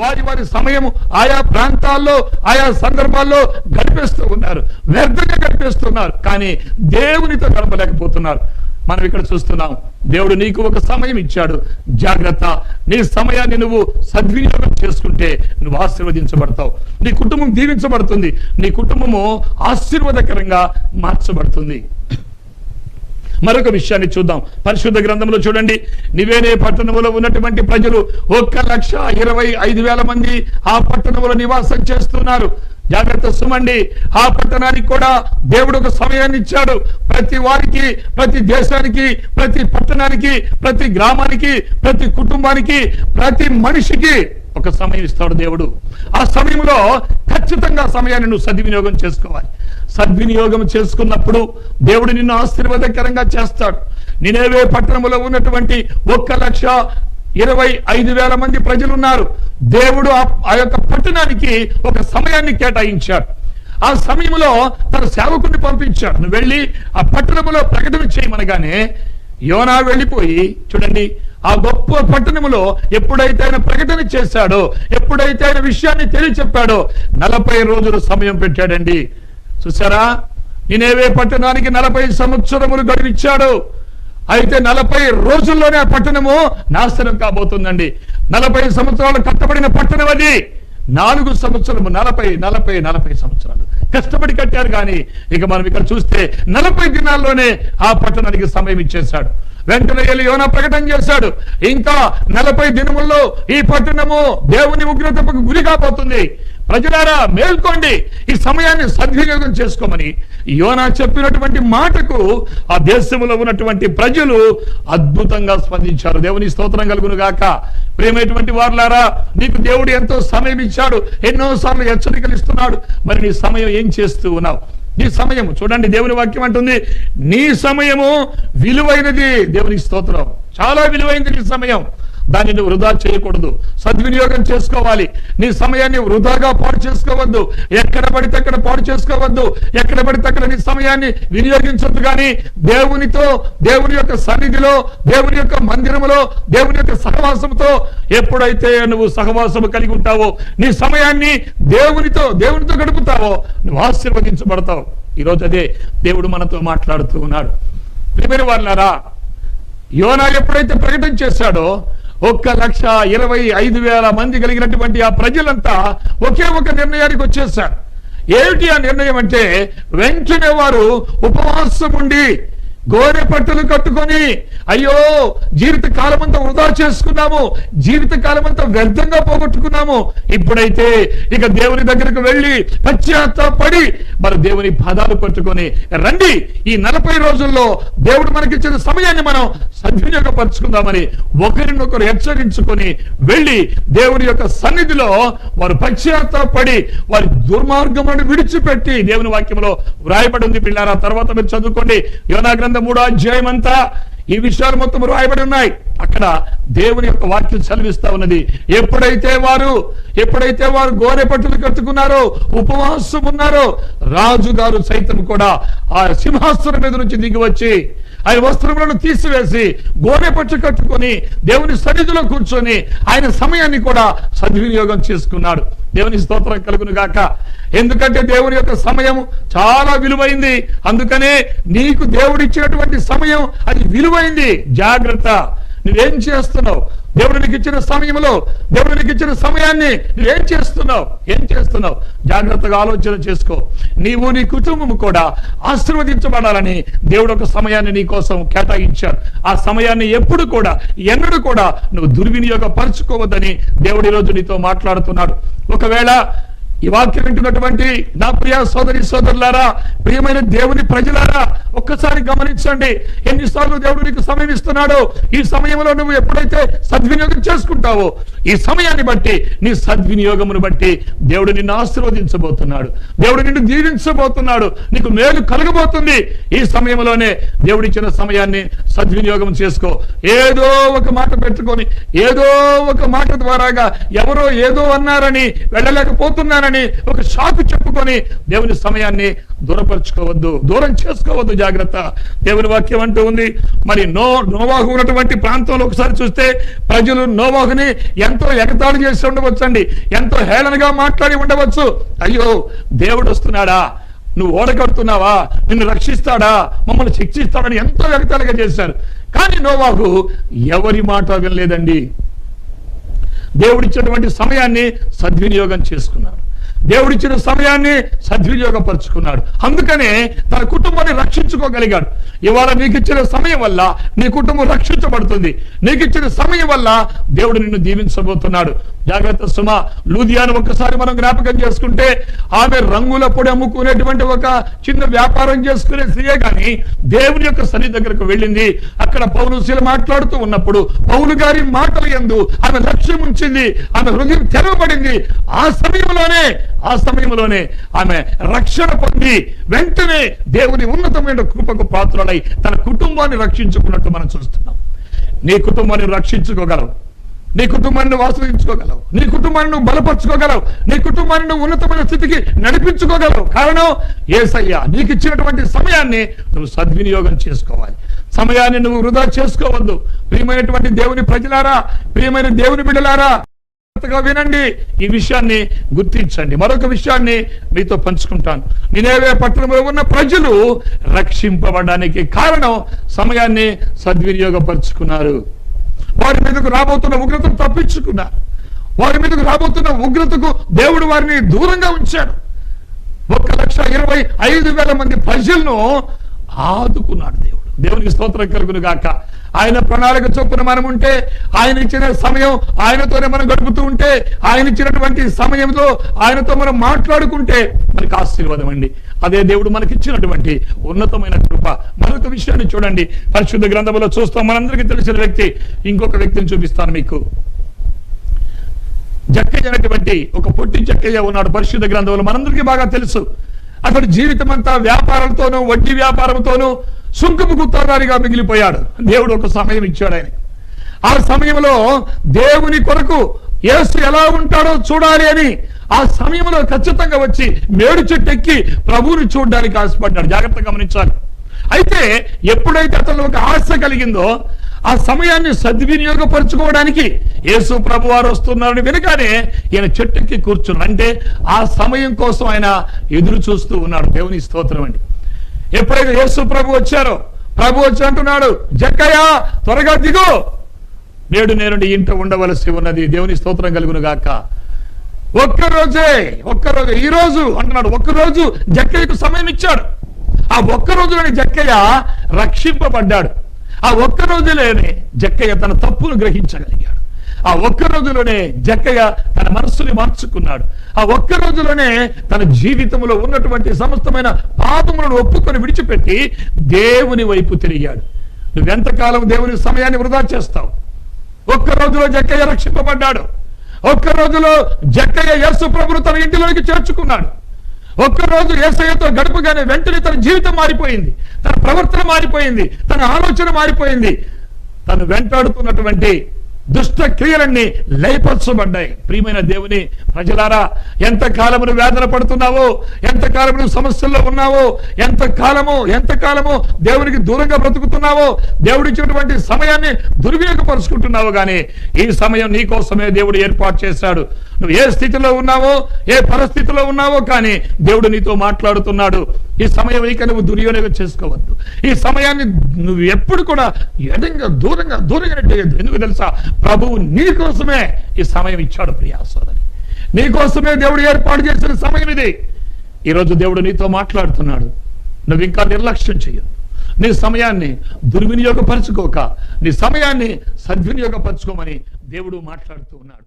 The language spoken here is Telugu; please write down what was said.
వారి వారి సమయం ఆయా ప్రాంతాల్లో ఆయా సందర్భాల్లో గడిపేస్తూ ఉన్నారు. వ్యర్థంగా గడిపేస్తున్నారు. కానీ దేవునితో గడపలేకపోతున్నారు మనం ఇక్కడ చూస్తున్నాం దేవుడు నీకు ఒక సమయం ఇచ్చాడు. జాగ్రత్త నీ సమయాన్ని నువ్వు సద్వినియోగం చేసుకుంటే నువ్వు ఆశీర్వదించబడతావు. నీ కుటుంబం దీవించబడుతుంది. నీ కుటుంబము ఆశీర్వాదకరంగా మార్చబడుతుంది. మరొక విషయాన్ని చూద్దాం. పరిశుద్ధ గ్రంథంలో చూడండి. నివేనే పట్టణంలో ఉన్నటువంటి ప్రజలు ఒక్క లక్ష ఇరవై ఐదు వేల మంది ఆ పట్టణంలో నివాసం చేస్తున్నారు. జాగ్రత్త సుమండి. ఆ పట్టణానికి కూడా దేవుడు ఒక సమయాన్ని ఇచ్చాడు. ప్రతి వారికి ప్రతి దేశానికి ప్రతి పట్టణానికి ప్రతి గ్రామానికి ప్రతి కుటుంబానికి ప్రతి మనిషికి ఒక సమయం ఇస్తాడు దేవుడు. ఆ సమయంలో ఖచ్చితంగా సమయాన్ని నువ్వు సద్వినియోగం చేసుకోవాలి. సద్వినియోగం చేసుకున్నప్పుడు దేవుడు నిన్ను ఆశీర్వాదకరంగా చేస్తాడు. నినేవే పట్టణంలో ఉన్నటువంటి ఒక్క లక్ష ఇరవై ఐదు వేల మంది ప్రజలు ఉన్నారు దేవుడు ఆ- ఆ యొక్క పట్టణానికి ఒక సమయాన్ని కేటాయించాడు. ఆ సమయంలో తన సేవకుని పంపించాడు. నువ్వు వెళ్ళి ఆ పట్టణంలో ప్రకటన చేయమనగానే యోనా వెళ్ళిపోయి చూడండి ఆ గొప్ప పట్టణములో ఎప్పుడైతే ఆయన ప్రకటన చేశాడో ఎప్పుడైతే ఆయన విషయాన్ని తెలియచెప్పాడో నలభై రోజులు సమయం పెట్టాడండి. చూసారా నేనేవే పట్టణానికి నలభై సంవత్సరములు గడివిచ్చాడు. అయితే నలభై రోజుల్లోనే ఆ పట్టణము నాశనం కాబోతుందండి. నలభై సంవత్సరాలు కట్టబడిన పట్టణం అది. నాలుగు సంవత్సరము నలభై నలభై నలభై సంవత్సరాలు. కష్టపడి కట్టారు కానీ ఇక మనం ఇక్కడ చూస్తే నలభై దినాల్లోనే ఆ పట్టణానికి సమయం ఇచ్చేశాడు. వెంటనే వెళ్ళి ప్రకటన చేశాడు ఇంకా నలభై దినముల్లో ఈ పట్టణము దేవుని ఉగ్రతకు గురి కాబోతుంది. ప్రజలారా మేల్కోండి. ఈ సమయాన్ని సద్వినియోగం చేసుకోమని యోనా చెప్పినటువంటి మాటకు ఆ దేశంలో ఉన్నటువంటి ప్రజలు అద్భుతంగా స్పందించారు. దేవుని స్తోత్రం కలుగును గాక. ప్రేమైనటువంటి వారులారా నీకు దేవుడు ఎంతో సమయం ఇచ్చాడు. ఎన్నో సార్లు హెచ్చరికలు ఇస్తున్నాడు. మరి నీ సమయం ఏం చేస్తూ ఉన్నావు? నీ సమయం చూడండి దేవుని వాక్యం అంటుంది నీ సమయము విలువైనది. దేవునికి స్తోత్రం. చాలా విలువైనది నీ సమయం. దానిని వృధా చేయకూడదు. సద్వినియోగం చేసుకోవాలి. నీ సమయాన్ని వృధాగా పాడు చేసుకోవద్దు. ఎక్కడ పడితే అక్కడ పాడు చేసుకోవద్దు. ఎక్కడ పడితే అక్కడ నీ సమయాన్ని వినియోగించొద్దు కానీ దేవునితో దేవుని యొక్క సన్నిధిలో దేవుని యొక్క మందిరములో దేవుని యొక్క సహవాసంతో ఎప్పుడైతే నువ్వు సహవాసము కలిగి ఉంటావో నీ సమయాన్ని దేవునితో దేవునితో గడుపుతావో నువ్వు ఆశీర్వదించబడతావు. ఈరోజు అదే దేవుడు మనతో మాట్లాడుతూ ఉన్నాడు. ప్రియమైన వాళ్ళారా యోనా ఎప్పుడైతే ప్రకటన చేశాడో ఒక్క లక్ష ఇరవై ఐదు వేల మంది కలిగినటువంటి ఆ ప్రజలంతా ఒకే ఒక నిర్ణయానికి వచ్చేసారు ఏమిటి ఆ నిర్ణయం అంటే వెంటనే వారు ఉపవాసం ఉండి గోనె పట్టులు కట్టుకొని అయ్యో జీవిత కాలమంతా వృధా చేసుకున్నాము జీవిత కాలమంతా వ్యర్థంగా పోగొట్టుకున్నాము. ఇప్పుడైతే ఇక దేవుని దగ్గరకు వెళ్ళి పశ్చాత్తాపడి మన దేవుని పాదాలు పట్టుకొని రండి. ఈ నలభై రోజుల్లో దేవుడు మనకిచ్చిన సమయాన్ని మనం సద్వినియోగపరచుకుందామని ఒకరినొకరు హెచ్చరించుకొని వెళ్ళి దేవుని యొక్క సన్నిధిలో వారు పశ్చాత్తాపడి వారి దుర్మార్గములను విడిచిపెట్టి దేవుని వాక్యంలో వ్రాయబడి ఉంది. పిల్లారా తర్వాత మీరు చదువుకోండి. యోనా గ్రంథం మూడో అధ్యాయం అంతా ఈ విషయాలు మొత్తం రాయబడి ఉన్నాయి. అక్కడ దేవుని యొక్క వాక్యం చదివిస్తా ఉన్నది. ఎప్పుడైతే వారు ఎప్పుడైతే వారు గోరె పట్టులు కట్టుకున్నారో ఉపవాసం ఉన్నారో రాజు గారు సైతం కూడా ఆ సింహాసనం మీద నుంచి దిగి వచ్చి ఆయన వస్త్రములను తీసివేసి గోనె పట్టు కట్టుకొని దేవుని సన్నిధిలో కూర్చొని ఆయన సమయాన్ని కూడా సద్వినియోగం చేసుకున్నాడు. దేవుని స్తోత్రం కలుగును గాక. ఎందుకంటే దేవుని యొక్క సమయం చాలా విలువైంది. అందుకనే నీకు దేవుడు ఇచ్చినటువంటి సమయం అది విలువైంది. జాగ్రత్త. నువ్వేం చేస్తున్నావు? దేవుడు నీకు ఇచ్చిన సమయంలో దేవుడు నీకు ఇచ్చిన సమయాన్ని నువ్వేం చేస్తున్నావు? ఏం చేస్తున్నావు? జాగ్రత్తగా ఆలోచన చేసుకో. నీవు నీ కుటుంబం కూడా ఆశీర్వదించబడాలని దేవుడు ఒక సమయాన్ని నీ కోసం కేటాయించాడు. ఆ సమయాన్ని ఎప్పుడు కూడా ఎన్నడూ కూడా నువ్వు దుర్వినియోగపరచుకోవద్దని దేవుడు ఈరోజు నీతో మాట్లాడుతున్నాడు. ఒకవేళ ఈ వాక్యం వింటున్నటువంటి నా ప్రియ సోదరి సోదరులారా ప్రియమైన దేవుని ప్రజలారా ఒక్కసారి గమనించండి. ఎన్నిసార్లు దేవుడు నీకు సమయం ఇస్తున్నాడో? ఈ సమయంలో నువ్వు ఎప్పుడైతే సద్వినియోగం చేసుకుంటావో ఈ సమయాన్ని బట్టి నీ సద్వినియోగమును బట్టి దేవుడు నిన్ను ఆశీర్వదించబోతున్నాడు. దేవుడు నిన్ను దీవించబోతున్నాడు. నీకు మేలు కలగబోతుంది. ఈ సమయంలోనే దేవుడిచ్చిన సమయాన్ని సద్వినియోగం చేసుకో. ఏదో ఒక మాట పెట్టుకొని ఏదో ఒక మాట ద్వారాగా ఎవరో ఏదో అన్నారని వెళ్ళలేకపోతున్నానని ఒక షాకు చెప్పుకొని దేవుని సమయాన్ని దూరపరచుకోవద్దు దూరం చేసుకోవద్దు. జాగ్రత్త. దేవుని వాక్యం అంటూ ఉంది. మరి నో నోవాహు ఉన్నటువంటి ప్రాంతంలో ఒకసారి చూస్తే ప్రజలు నోవాహుని ఎంతో ఎగతాళి చేసి ఉండవచ్చండి. ఎంతో హేళనగా మాట్లాడి ఉండవచ్చు. అయ్యో దేవుడు వస్తున్నాడా? నువ్వు ఓడగడుతున్నావా? నిన్ను రక్షిస్తాడా? మమ్మల్ని శిక్షిస్తాడని ఎంతో ఎగతాళిగా చేశారు. కానీ నోవాహు ఎవరి మాట వినలేదండి. దేవుడిచ్చినటువంటి సమయాన్ని సద్వినియోగం చేసుకున్నాడు. దేవుడిచ్చిన సమయాన్ని సద్వినియోగపరుచుకున్నాడు. అందుకనే తన కుటుంబాన్ని రక్షించుకోగలిగాడు. ఇవాళ నీకు ఇచ్చిన సమయం వల్ల నీ కుటుంబం రక్షించబడుతుంది. నీకు ఇచ్చిన సమయం వల్ల దేవుడు నిన్ను దీవించబోతున్నాడు. జాగ్రత్త సుమ లూధియాను ఒక్కసారి మనం జ్ఞాపకం చేసుకుంటే ఆమె రంగుల పొడి అమ్ముకునేటువంటి ఒక చిన్న వ్యాపారం చేసుకునే స్త్రీయే కానీ దేవుని యొక్క సన్నిధి దగ్గరకు వెళ్ళింది. అక్కడ పౌరుశీలు మాట్లాడుతూ ఉన్నప్పుడు పౌరు గారి మాటలు ఎందు ఆమె లక్ష్యం ఉంచింది ఆమె హృదయం తెరవబడింది. ఆ సమయంలోనే ఆ సమయంలోనే ఆమె రక్షణ పొంది వెంటనే దేవుని ఉన్నతమైన కృపకు పాత్రలై తన కుటుంబాన్ని రక్షించుకున్నట్టు మనం చూస్తున్నాం. నీ కుటుంబాన్ని రక్షించుకోగలవు. నీ కుటుంబాన్ని నువ్వు ఆశ్రయించుకోగలవు నీ కుటుంబాన్ని నువ్వు బలపరుచుకోగలవు. నీ కుటుంబాన్ని ఉన్నతమైన స్థితికి నడిపించుకోగలవు. కారణం ఏసయ్యా నీకు ఇచ్చినటువంటి సమయాన్ని నువ్వు సద్వినియోగం చేసుకోవాలి. సమయాన్ని నువ్వు వృధా చేసుకోవద్దు. ప్రియమైనటువంటి దేవుని ప్రజలారా ప్రియమైన దేవుని బిడ్డలారా వినండి. ఈ విషయాన్ని గుర్తించండి. మరొక విషయాన్ని మీతో పంచుకుంటాను. నినేవే పట్టణంలో ఉన్న ప్రజలు రక్షింపబడడానికి కారణం సమయాన్ని సద్వినియోగపరుచుకున్నారు. వారి మీదకు రాబోతున్న ఉగ్రతను తప్పించుకున్నారు వారి మీదకు రాబోతున్న ఉగ్రతకు దేవుడు వారిని దూరంగా ఉంచాడు. ఒక లక్ష ఇరవై ఐదు వేల మంది ప్రజలను ఆదుకున్నాడు దేవుడు. దేవునికి స్తోత్రం కలుగును గాక ఆయన ప్రణాళిక చొప్పున మనం ఉంటే ఆయన ఇచ్చిన సమయం ఆయనతోనే మనం గడుపుతూ ఉంటే ఆయన ఇచ్చినటువంటి సమయంలో ఆయనతో మనం మాట్లాడుకుంటే మనకి ఆశీర్వాదం అండి. అదే దేవుడు మనకి ఇచ్చినటువంటి ఉన్నతమైన కృప. మరొక విషయాన్ని చూడండి. పరిశుద్ధ గ్రంథంలో చూస్తాం. మనందరికీ తెలిసిన వ్యక్తి ఇంకొక వ్యక్తిని చూపిస్తాను మీకు. జక్కయ్య అనేటువంటి ఒక పొట్టి జక్కయ్య ఉన్నాడు పరిశుద్ధ గ్రంథంలో మనందరికీ బాగా తెలుసు. అతడు జీవితం అంతా వ్యాపారంతోనూ వడ్డీ వ్యాపారంతోనూ సుంకము గుత్తాదారిగా మిగిలిపోయాడు. దేవుడు ఒక సమయం ఇచ్చాడు ఆయన ఆ సమయంలో దేవుని కొరకు యేసు ఎలా ఉంటాడో చూడాలి అని ఆ సమయంలో ఖచ్చితంగా వచ్చి మేడు చెట్టు ఎక్కి ప్రభువుని చూడడానికి ఆశపడ్డాడు. జాగ్రత్త గమనించాలి. అయితే ఎప్పుడైతే అతను ఒక ఆశ కలిగిందో ఆ సమయాన్ని సద్వినియోగపరచుకోవడానికి యేసు ప్రభు వారు వస్తున్నారని వినగానే ఈయన చెట్టుకి కూర్చున్నాడు. అంటే ఆ సమయం కోసం ఆయన ఎదురు చూస్తూ ఉన్నాడు. దేవుని స్తోత్రం అండి. ఎప్పుడైతే యేసు ప్రభు వచ్చారో ప్రభు వచ్చి అంటున్నాడు జక్కయ్య త్వరగా దిగు. నేడు నేను ఇంట ఉండవలసి ఉన్నది. దేవుని స్తోత్రం కలుగును గాక ఒక్కరోజే ఒక్కరోజు ఈ రోజు అంటున్నాడు ఒక్కరోజు జక్కయ్యకు సమయం ఇచ్చాడు. ఆ ఒక్కరోజులోని జక్కయ్య రక్షింపబడ్డాడు. ఆ ఒక్కరోజులోనే జక్కయ్య తన తప్పును గ్రహించగలిగాడు. ఆ ఒక్క రోజులోనే జక్కయ్య తన మనస్సుని మార్చుకున్నాడు. ఆ ఒక్క రోజులోనే తన జీవితంలో ఉన్నటువంటి సమస్తమైన పాపములను ఒప్పుకొని విడిచిపెట్టి దేవుని వైపు తిరిగాడు. నువ్వెంతకాలం దేవుని సమయాన్ని వృధా చేస్తావు? ఒక్క రోజులో జక్కయ్య రక్షింపబడ్డాడు. ఒక్క రోజులో జక్కయ్య యేసు ప్రభులు తన ఇంటిలోకి చేర్చుకున్నాడు. ఒక్క రోజు ఏసయ్యతో గడపగానే వెంటనే తన జీవితం మారిపోయింది. తన ప్రవర్తన మారిపోయింది. తన ఆలోచన మారిపోయింది. తను వెంటాడుతున్నటువంటి దుష్ట క్రియలన్నీ లయపరచబడ్డాయి ప్రియమైన దేవుని ప్రజలారా ఎంత కాలము వేదన పడుతున్నావో ఎంత కాలము సమస్యల్లో ఉన్నావో ఎంత కాలము ఎంత కాలము దేవునికి దూరంగా బ్రతుకుతున్నావో దేవుడిచ్చినటువంటి సమయాన్ని దుర్వినియోగపరుచుకుంటున్నావు కానీ ఈ సమయం నీ కోసమే దేవుడు ఏర్పాటు చేశాడు. నువ్వు ఏ స్థితిలో ఉన్నావో ఏ పరిస్థితిలో ఉన్నావో కానీ దేవుడు నీతో మాట్లాడుతున్నాడు. ఈ సమయం ఇక నువ్వు దుర్వినియోగం చేసుకోవద్దు. ఈ సమయాన్ని నువ్వు ఎప్పుడు కూడా ఎడంగా దూరంగా దూరంగా నెట్టేయద్దు ఎందుకు తెలుసా? ప్రభువు నీ కోసమే ఈ సమయం ఇచ్చాడు ప్రియా సోదరి. నీ కోసమే దేవుడు ఏర్పాటు చేసిన సమయం ఇది. ఈరోజు దేవుడు నీతో మాట్లాడుతున్నాడు. నువ్వు ఇంకా నిర్లక్ష్యం చేయొద్దు. నీ సమయాన్ని దుర్వినియోగపరచుకోక నీ సమయాన్ని సద్వినియోగపరచుకోమని దేవుడు మాట్లాడుతూ ఉన్నాడు.